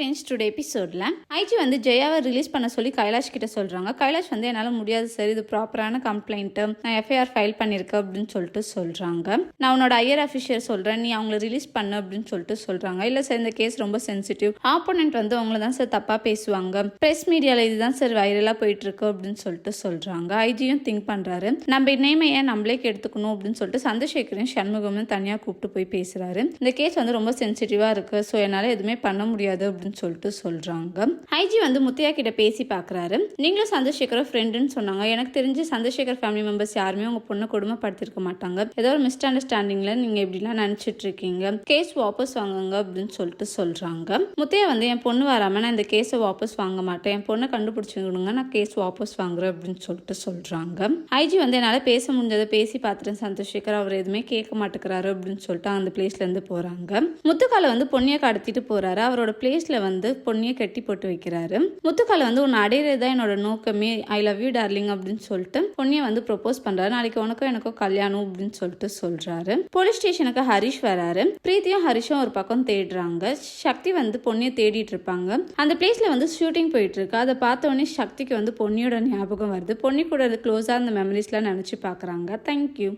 Friends today எபிசோடில் IG வந்து ஜெயாவை release பண்ண சொல்லி கைலாஷ் கிட்ட சொல்கிறாங்க கைலாஷ் வந்து என்னால் முடியாது சார் இது ப்ராப்பரான கம்ப்ளைண்ட்டு நான் எஃப்ஐஆர் ஃபைல் பண்ணியிருக்கேன் அப்படின்னு சொல்லிட்டு சொல்கிறாங்க நான் உன்னோட ஐயர் அஃபிஷியல் சொல்கிறேன் நீ அவங்கள ரிலீஸ் பண்ணு அப்படின்னு சொல்லிட்டு சொல்கிறாங்க இல்லை சார் இந்த கேஸ் ரொம்ப சென்சிட்டிவ் ஆப்போனண்ட் வந்து அவங்கள தான் சார் தப்பாக பேசுவாங்க. ப்ரெஸ் மீடியாவில் இதுதான் சார் வைரலாக போயிட்டு இருக்கு அப்படின்னு சொல்லிட்டு சொல்கிறாங்க ஐஜியும் திங்க் பண்ணுறாரு நம்ம இன்னையுமே ஏன் நம்மளே எடுத்துக்கணும் அப்படின்னு சொல்லிட்டு சந்திரசேகரையும் சண்முகமும் தனியாக கூப்பிட்டு போய் பேசுகிறாரு இந்த கேஸ் வந்து ரொம்ப சென்சிட்டிவாக இருக்குது ஸோ என்னால் எதுவுமே பண்ண முடியாது அப்படின்னு அப்படின்னு சொல்லிட்டு சொல்கிறாங்க ஐஜி வந்து முத்தையா கிட்ட பேசி பார்க்குறாரு நீங்களும் சந்திரசேகர ஃப்ரெண்டுன்னு சொன்னாங்க. எனக்கு தெரிஞ்சு சந்திரசேகர் ஃபேமிலி மெம்பர்ஸ் யாருமே உங்கள் பொண்ணை கொடுமைப்படுத்திருக்க மாட்டாங்க. ஏதோ ஒரு மிஸ் அண்டர்ஸ்டாண்டிங்கில் நீங்கள் இப்படிலாம் நினச்சிட்டு இருக்கீங்க. கேஸ் வாபஸ் வாங்குங்க அப்படின்னு சொல்லிட்டு சொல்கிறாங்க முத்தையா வந்து என் பொண்ணு வராமல் நான் இந்த கேஸை வாபஸ் வாங்க மாட்டேன். என் பொண்ணை கண்டுபிடிச்சிக்கணுங்க நான் கேஸ் வாபஸ் வாங்குறேன். அப்படின்னு சொல்லிட்டு சொல்கிறாங்க ஐஜி வந்து என்னால் பேச முடிஞ்சதை பேசி பார்த்துட்டேன் சந்திரசேகர். அவர் எதுவுமே கேட்க மாட்டேங்கிறாரு. அப்படின்னு சொல்லிட்டு அந்த பிளேஸ்லேருந்து போகிறாங்க முத்துக்காலை வந்து பொன்னியை கடத்திட்டு போகிறாரு அவரோட பிளேஸில் வந்து பொண்ணியை கட்டி போட்டு வைக்கிறாரு. முத்துக்கால வந்து உன்னை அடையிறது தான் என்னோட நோக்கமே. ஐ லவ் யூ டார்லிங் அப்படின்னு சொல்லிட்டு பொன்னியை வந்து ப்ரொபோஸ் பண்ணுறாரு நாளைக்கு உனக்கும் எனக்கும் கல்யாணம் அப்படின்னு சொல்லிட்டு சொல்கிறாரு போலீஸ் ஸ்டேஷனுக்கு ஹரிஷ் வராரு. பிரீத்தியும் ஹரிஷும் ஒரு பக்கம் தேடுறாங்க. சக்தி வந்து பொண்ணியை தேடிட்டு இருப்பாங்க. அந்த பிளேஸ்ல வந்து ஷூட்டிங் போயிட்டு இருக்கு. அதை பார்த்த உடனே சக்திக்கு வந்து பொன்னியோட ஞாபகம் வருது. பொன்னி கூட க்ளோஸாக அந்த மெமரிஸ்லாம் நினச்சி பார்க்குறாங்க. தேங்க்யூ